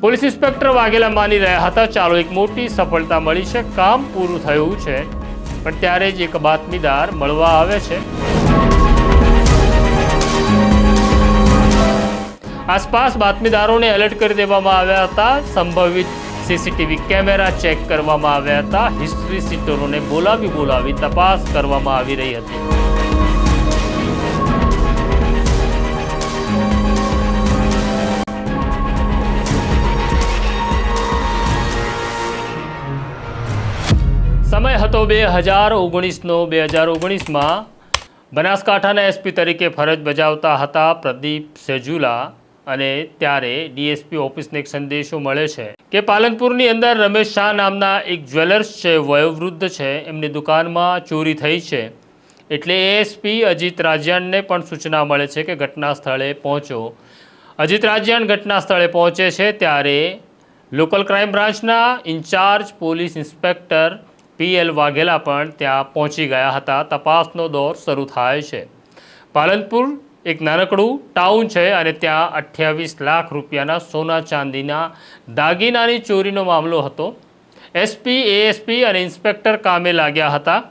Police inspector Vaghela માની રહ્યા હતા ચાલો એક મોટી સફળતા મળી છે. કામ પૂરું થયું છે, પણ ત્યારે જ એક બાતમીદાર મળવા આવે છે. આસપાસ બાતમીદારોને એલર્ટ કરી દેવામાં આવ્યા હતા. સંભવિત સીસીટીવી કેમેરા ચેક કરવામાં આવ્યા હતા. હિસ્ટ્રી સીટરોને બોલાવી બોલાવી તપાસ કરવામાં આવી રહી હતી. સમય હતો બે હજાર ઓગણીસનો. બે હજાર ઓગણીસમાં બનાસકાંઠાના એસપી તરીકે ફરજ બજાવતા હતા પ્રદીપ સેજુલા અને ત્યારે ડીએસપી ઓફિસને એક સંદેશો મળે છે કે પાલનપુરની અંદર રમેશ શાહ નામના એક જ્વેલર્સ છે, વયોવૃદ્ધ છે, એમની દુકાનમાં ચોરી થઈ છે. એટલે એએસપી અજીત રાજ્યાનને પણ સૂચના મળે છે કે ઘટના સ્થળે પહોંચો. અજીત રાજ્યાન ઘટના સ્થળે પહોંચે છે ત્યારે લોકલ ક્રાઇમ બ્રાન્ચના incharge police inspector P L Vaghela પણ ત્યાં પહોંચી ગયા હતા. તપાસનો દોર શરૂ થાય છે. પાલનપુર એક નાનકડું ટાઉન છે અને ત્યાં અઠ્યાવીસ લાખ રૂપિયાના સોના ચાંદીના દાગીનાની ચોરીનો મામલો હતો. એસપી, એએસપી અને ઇન્સ્પેક્ટર કામે લાગ્યા હતા.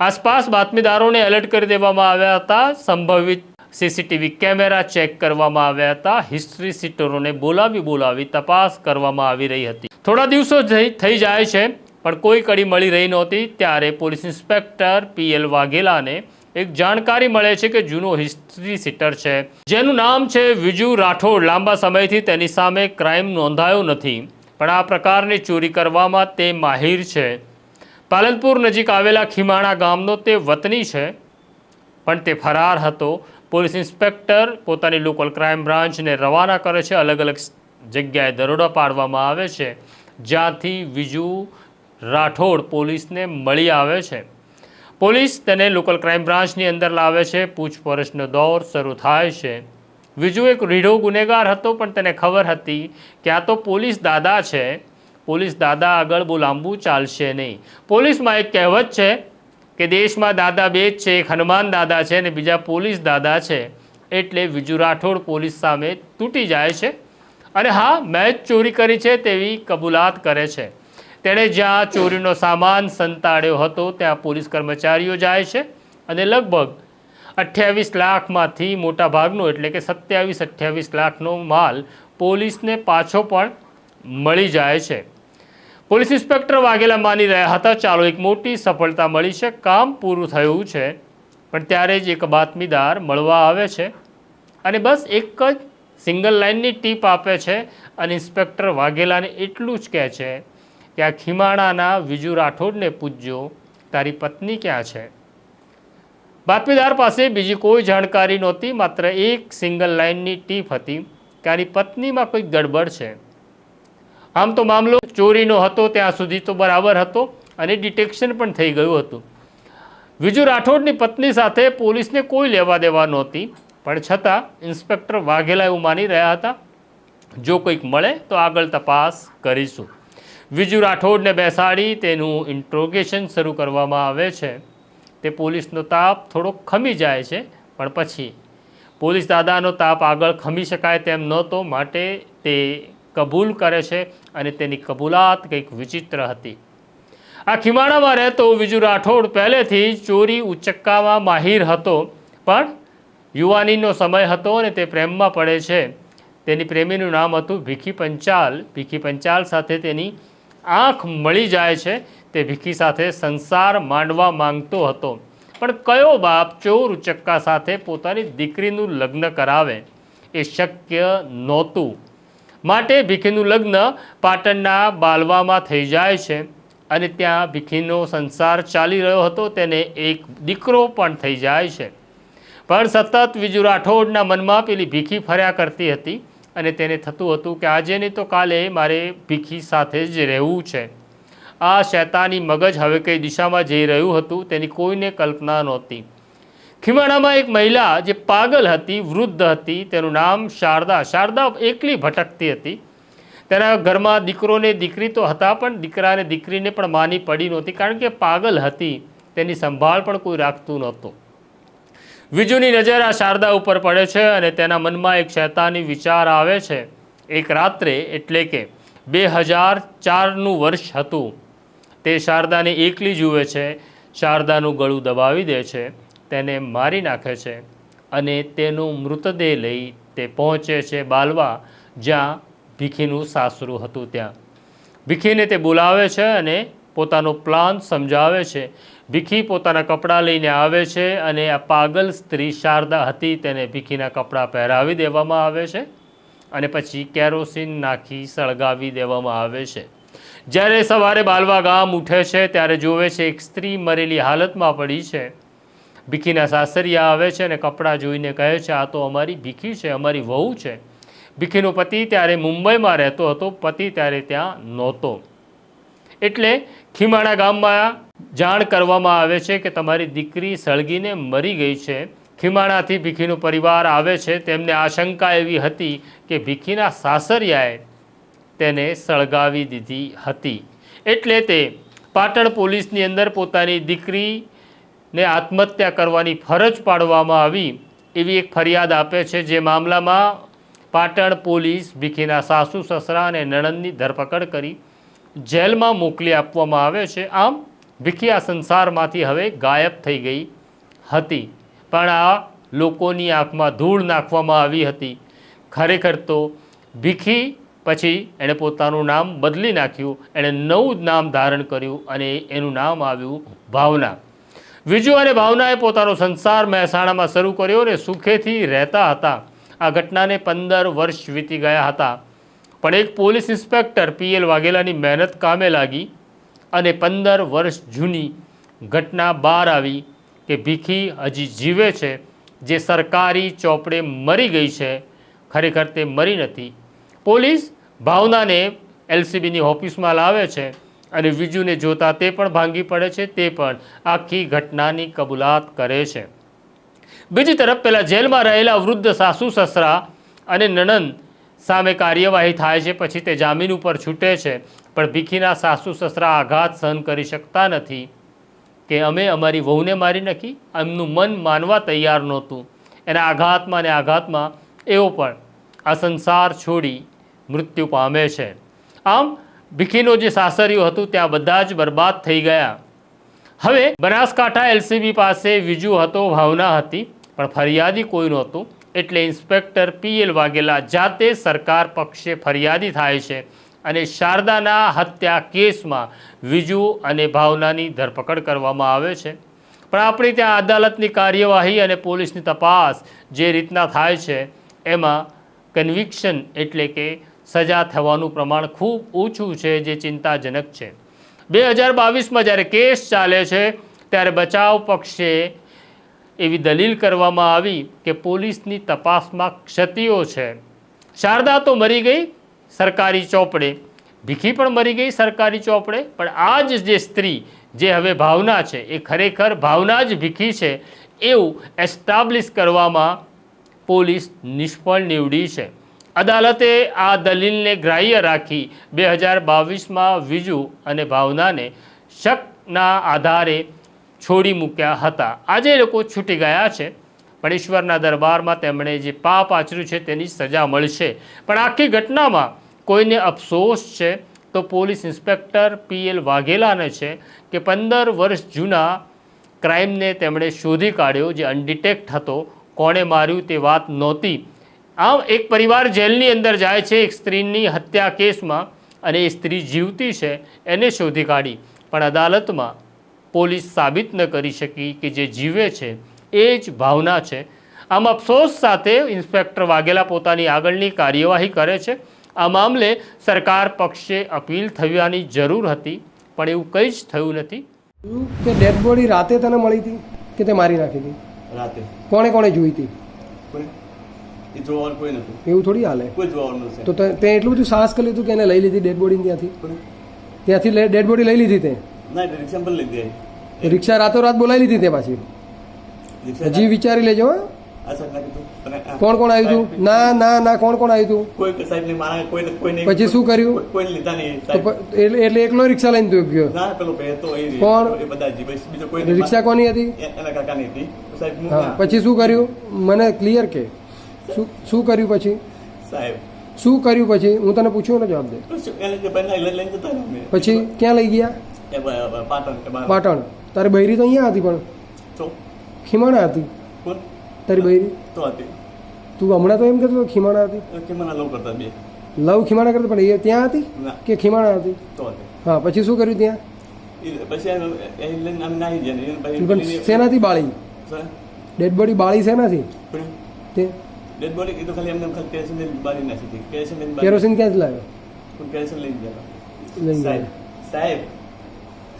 આસપાસ બાતમીદારોને એલર્ટ કરી દેવામાં આવ્યા હતા. સંભવિત સીસીટીવી કેમેરા ચેક કરવામાં આવ્યા હતા. હિસ્ટ્રી સીટરોને બોલાવી બોલાવી તપાસ કરવામાં આવી રહી હતી. થોડા દિવસો થઈ જાય છે. પણ કોઈ કડી મળી રહી નહોતી ત્યારે પોલીસ ઇન્સ્પેક્ટર પી એલ વાઘેલાને એક જાણકારી મળે છે કે જૂનો હિસ્ટ્રી સીટર છે. જેનું નામ છે વિજુ રાઠોડ. લાંબા સમયથી તેની સામે ક્રાઇમ નોંધાયો નથી, પણ આ પ્રકારની ચોરી કરવામાં તે માહિર છે. પાલનપુર નજીક આવેલા ખીમાણા ગામનો તે વતની છે, પણ તે ફરાર હતો. પોલીસ ઇન્સ્પેક્ટર પોતાની લોકલ ક્રાઇમ બ્રાન્ચને રવાના કરે છે. અલગ અલગ જગ્યાએ દરોડા પાડવામાં આવે છે. જ્યાંથી વિજુ રાઠોડ પોલીસને મળી આવે છે. પોલીસ તેને લોકલ ક્રાઇમ બ્રાન્ચની અંદર લાવે છે. પૂછપરછનો દોર શરૂ થાય છે. બીજું એક રીઢો ગુનેગાર હતો, પણ તેને ખબર હતી કે આ તો પોલીસ દાદા છે. પોલીસ દાદા આગળ બહુ લાંબુ ચાલશે નહીં. પોલીસમાં એક કહેવત છે કે દેશમાં દાદા બે જ છે, એક હનુમાન દાદા છે અને બીજા પોલીસ દાદા છે. એટલે વિજુ રાઠોડ પોલીસ સામે તૂટી જાય છે. અને હા, મેં ચોરી કરી છે તેવી કબૂલાત કરે છે. તેણે જ્યાં ચોરીનો સામાન સંતાડ્યો હતો, ત્યાં પોલીસ કર્મચારીઓ જાય છે અને લગભગ અઠ્યાવીસ લાખમાંથી મોટા ભાગનો એટલે કે સત્યાવીસ અઠ્યાવીસ લાખનો માલ પોલીસને પાછો પણ મળી જાય છે. પોલીસ ઇન્સ્પેક્ટર વાઘેલા માની રહ્યા હતા, ચાલો એક મોટી સફળતા મળી છે, કામ પૂરું થયું છે, પણ ત્યારે જ એક બાતમીદાર મળવા આવે છે અને બસ એક જ સિંગલ લાઇનની ટીપ આપે છે. અને ઇન્સ્પેક્ટર વાઘેલાને એટલું જ કહે છે કે આ ખીમાણાના વિજુ રાઠોડને પૂછજો તારી પત્ની ક્યાં છે? બાતમીદાર પાસે બીજી કોઈ જાણકારી નહોતી, માત્ર એક સિંગલ લાઇનની ટીપ હતી કે આની પત્નીમાં કોઈ ગડબડ છે. આમ તો મામલો ચોરીનો હતો, ત્યાં સુધી તો બરાબર હતો અને ડિટેક્શન પણ થઈ ગયું હતું. વિજુ રાઠોડની પત્ની સાથે પોલીસને કોઈ લેવા દેવા નહોતી, પણ છતાં ઇન્સ્પેક્ટર વાઘેલા એવું માની રહ્યા હતા, જો કંઈક મળે તો આગળ તપાસ કરીશું. વિજુ રાઠોડને બેસાડી તેનું ઇન્ટ્રોગેશન શરૂ કરવામાં આવે છે. તે પોલીસનો તાપ થોડો ખમી જાય છે, પણ પછી. પોલીસ દાદાનો તાપ આગળ ખમી શકાય તેમ નહોતો, માટે તે કબૂલ કરે છે અને તેની કબૂલાત કંઈક વિચિત્ર હતી. આ ખીમાણામાં રહેતો વિજુ રાઠોડ પહેલેથી ચોરી ઉચક્કામાં માહિર હતો, પણ યુવાનીનો સમય હતો અને તે પ્રેમમાં પડે છે. તેની પ્રેમીનું નામ હતું ભીખી પંચાલ. ભીખી પંચાલ સાથે તેની આંખ મળી જાય છે તે ભીખી સાથે સંસાર માંડવા માંગતો હતો. પણ કયો બાપ ચોર ઉચક્કા સાથે પોતાની દીકરીનું લગ્ન કરાવે એ શક્ય નહોતું. માટે ભીખીનું લગ્ન પાટણના બાલવામાં થઈ જાય છે અને ત્યાં ભીખીનો સંસાર ચાલી રહ્યો હતો તેને એક દીકરો પણ થઈ જાય છે. પણ સતત વિજુ રાઠોડના મનમાં પેલી ભીખી ફર્યા કરતી હતી. અને તેને થતું હતું કે આજે નહીં તો કાલે મારે ભીખી સાથે જ રહેવું છે. આ શૈતાની મગજ હવે કઈ દિશામાં જઈ રહ્યું હતું તેની કોઈને કલ્પના નહોતી. ખીમાણામાં એક મહિલા જે પાગલ હતી, વૃદ્ધ હતી, તેનું નામ શારદા. શારદા એકલી ભટકતી હતી. તેના ઘરમાં દીકરોને દીકરી તો હતા પણ દીકરાને દીકરીને પણ માની પડી નહોતી કારણ કે પાગલ હતી, તેની સંભાળ પણ કોઈ રાખતું નહોતું. વિજુની નજર આ શારદા ઉપર પડે છે અને તેના મનમાં એક શૈતાની વિચાર આવે છે. એક રાત્રે એટલે કે બે હજાર ચારનું વર્ષ હતું. તે શારદાને એકલી જુએ છે, શારદાનું ગળું દબાવી દે છે, તેને મારી નાખે છે અને તેનો મૃતદેહ લઈ તે પહોંચે છે બાલવા જ્યાં ભીખીનું સાસરું હતું ત્યાં. ભીખીને તે બોલાવે છે અને પોતાનો પ્લાન સમજાવે છે ભીખી પોતાના કપડાં લઈને આવે છે અને આ પાગલ સ્ત્રી શારદા હતી તેને ભીખીના કપડાં પહેરાવી દેવામાં આવે છે અને પછી કેરોસીન નાખી સળગાવી દેવામાં આવે છે. જ્યારે સવારે બાલવા ગામ ઉઠે છે ત્યારે જોવે છે એક સ્ત્રી મરેલી હાલતમાં પડી છે. ભીખીના સાસરિયા આવે છે અને કપડાં જોઈને કહે છે, આ તો અમારી ભીખી છે, અમારી વહુ છે. ભીખીનો પતિ ત્યારે મુંબઈમાં રહેતો હતો, પતિ ત્યારે ત્યાં નહોતો. એટલે ખીમાણા ગામમાં જાણ કરવામાં આવે છે કે તમારી દીકરી સળગીને મરી ગઈ છે. ખીમાણાથી ભીખીનો પરિવાર આવે છે. તેમને આશંકા એવી હતી કે ભીખીના સાસરિયાએ તેને સળગાવી દીધી હતી. એટલે તે પાટણ પોલીસની અંદર પોતાની દીકરીને આત્મહત્યા કરવાની ફરજ પાડવામાં આવી એવી એક ફરિયાદ આપે છે જે મામલામાં પાટણ પોલીસ ભીખીના સાસુ, સસરા અને નણંદની ધરપકડ કરી જેલમાં મોકલી આપવામાં આવે છે. આમ ભીખી આ સંસારમાંથી હવે ગાયબ થઈ ગઈ હતી. પણ આ લોકોની આંખમાં ધૂળ નાખવામાં આવી હતી. ખરેખર તો ભીખી પછી એણે પોતાનું નામ બદલી નાખ્યું. એણે નવું નામ ધારણ કર્યું અને એનું નામ આવ્યું ભાવના. વિજુ અને ભાવનાએ પોતાનો સંસાર મહેસાણામાં શરૂ કર્યો અને સુખેથી રહેતા હતા. આ ઘટનાને પંદર વર્ષ વીતી ગયા હતા. પણ એક પોલીસ ઇન્સ્પેક્ટર પીએલ વાઘેલાની મહેનત કામે લાગી. અને પંદર વર્ષ જૂની ઘટના બહાર આવી કે ભીખી હજી જીવે છે, જે સરકારી ચોપડે મરી ગઈ છે, ખરેખર તે મરી નથી. પોલીસ ભાવનાને એલસીબીની ઓફિસમાં લાવે છે અને વિજુને જોતા તે પણ ભાંગી પડે છે, તે પણ આખી ઘટનાની કબૂલાત કરે છે. બીજી તરફ પહેલાં જેલમાં રહેલા વૃદ્ધ સાસુ સસરા અને નણંદ સામે કાર્યવાહી થાય છે, પછી તે જામીન ઉપર છૂટે છે. પણ ભીખીના સાસુ સસરા આઘાત સહન કરી શકતા નથી કે અમે અમારી વહુને મારી નાખી? એમનું મન માનવા તૈયાર નહોતું. એના આઘાતમાં ને આઘાતમાં એવો પણ આ સંસાર છોડી મૃત્યુ પામે છે. આમ, ભીખીનો જે સાસરિયું હતું, ત્યાં બધા જ બરબાદ થઈ ગયા. હવે બનાસકાંઠા એલસીબી પાસે વિજુ હતો, ભાવના હતી, પણ ફરિયાદી કોઈ નહોતું. એટલે ઇન્સ્પેક્ટર પીએલ વાઘેલા જાતે સરકાર પક્ષે ફરિયાદી થાય છે અને શારદાના હત્યા કેસમાં વિજુ અને ભાવનાની ધરપકડ કરવામાં આવે છે. પણ આપણી ત્યાં અદાલતની કાર્યવાહી અને પોલીસની તપાસ જે રીતના થાય છે, એમાં કન્વિક્શન એટલે કે સજા થવાનું પ્રમાણ ખૂબ ઓછું છે જે ચિંતાજનક છે. બે હજાર બાવીસમાં જ્યારે કેસ ચાલે છે, ત્યારે બચાવ પક્ષે એવી દલીલ કરવામાં આવી કે પોલીસની તપાસમાં ક્ષતિઓ છે. શારદા તો મરી ગઈ સરકારી ચોપડે. ભીખી પણ મરી ગઈ સરકારી ચોપડે. પણ આ જ જે સ્ત્રી જે હવે ભાવના છે, એ ખરેખર ભાવના જ ભીખી છે, એવું એસ્ટાબ્લિશ કરવામાં પોલીસ નિષ્ફળ નીવડી છે. અદાલતે આ દલીલને ગ્રાહ્ય રાખી બે હજાર બાવીસમાં વિજુ અને ભાવનાને શકના આધારે છોડી મૂક્યા હતા. આજે એ લોકો છૂટી ગયા છે. પણ ઈશ્વરના દરબારમાં તેમણે જે પાપ આચર્યું છે તેની સજા મળશે. પણ આખી ઘટનામાં કોઈને અફસોસ છે? તો પોલીસ ઇન્સ્પેક્ટર પીએલ વાઘેલાને છે કે પંદર વર્ષ જૂના ક્રાઇમને તેમણે શોધી કાઢ્યો જે અનડિટેક્ટ હતો. કોણે માર્યું તે વાત નહોતી. આમ એક પરિવાર જેલની અંદર જાય છે, એક સ્ત્રીની હત્યા કેસમાં અને એ સ્ત્રી જીવતી છે, એને શોધી કાઢી. પણ અદાલતમાં પોલીસ સાબિત ન કરી શકી કે જે જીવે છે એ જ ભાવના છે. આમ અફસોસ સાથે ઇન્સ્પેક્ટર વાઘેલા પોતાની આગળની કાર્યવાહી કરે છે. આ મામલે સરકાર પક્ષે અપીલ થવાની જરૂર હતી પણ એવું કંઈ જ થયું નથી. કે ડેડ બોડી રાતે તને મળી હતી કે તે મારી નાખી હતી? રાતે. કોણે કોણે જોઈ હતી? એ જોવાનું કોઈ નતું એવું થોડી હાલે? કોઈ જોવાનું તો તે તે એટલું બધું સાહસ કરી લીધું કે એને લઈ લીધી ડેડ બોડી ત્યાંથી ત્યાંથી ડેડ બોડી લઈ લીધી તે? ના રિક્ષા પર લીધી. તો રિક્ષા રાતોરાત બોલાવી લીધી તે પાછી. હજી વિચારી લેજો કોણ કોણ આવ્યું હતું ના ના ના કોણ કોણ આવ્યું હતું પછી શું કર્યું? એટલે એકલો રિક્ષા લઈને તું ગયો? કોણ? રિક્ષા કોની હતી. પછી શું કર્યું? મને ક્લિયર કે? શું શું કર્યું પછી? સાહેબ. શું કર્યું પછી? હું તને પૂછ્યું ને જવાબ દે. પછી ક્યાં લઈ ગયા? પાટણ પાટણ. તારી બૈરી તો અહીંયા હતી પણ. તો ખીમાણા હતી. કોણ? તારી બૈરી? તો હતી. તું હમણાં તો એમ કહેતો હતો ખીમાણા હતી. મને લવ કરતા બે. લવ ખીમાણા કરતા પણ એ ત્યાં હતી કે ખીમાણા હતી? તો હતી. હા પછી શું કર્યું ત્યાં? પછી શેનાથી બાળી? ડેડ બોડી બાળી શેનાથી? તે? ડેડ બોડી એ તો ખાલી એમને ખાલી કેરોસીન લઈને બાળી નાખી હતી. કેરોસીન લઈને બાળી- કેરોસીન લાવ્યો? કેરોસીન લઈને ગયા લઈ ગયા. સાહેબ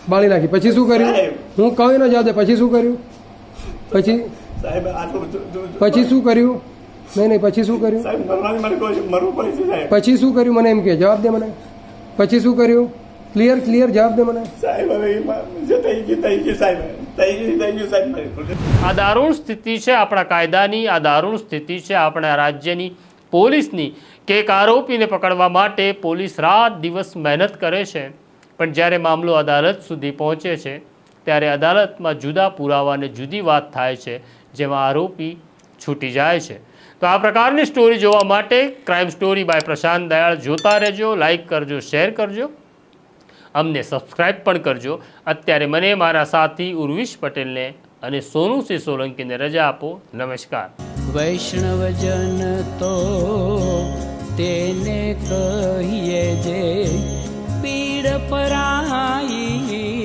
બાળી નાખી. પછી શું કર્યું? હું કહું ન દે. પછી શું કર્યું? પછી? પછી શું કર્યું? નહીં નહીં પછી શું કર્યું? પછી શું કર્યું? મને એમ કે જવાબ દે મને. પછી શું કર્યું? ક્લિયર ક્લિયર જવાબ દે મને. આ દારૂણ સ્થિતિ છે આપણા કાયદાની આ દારૂણ સ્થિતિ છે આપણા રાજ્યની પોલીસની. કે એક આરોપીને પકડવા માટે પોલીસ રાત દિવસ મહેનત કરે છે. પણ જ્યારે મામલો અદાલત સુધી પહોંચે છે, ત્યારે અદાલતમાં જુદા પુરાવા અને જુદી વાત થાય છે, જેમાં આરોપી છૂટી જાય છે. તો આ પ્રકારની સ્ટોરી જોવા માટે crime story by Prashant Dayal જોતા રહેજો લાઇક કરજો શેર કરજો. અમને સબસ્ક્રાઇબ પણ કરજો. અત્યારે મને મારા સાથી ઉર્વિશ પટેલને અને સોનુસિંહ સોલંકીને રજા આપો. નમસ્કાર. વૈષ્ણવજન તો તેને કહીએ જે પીડ પરાઈ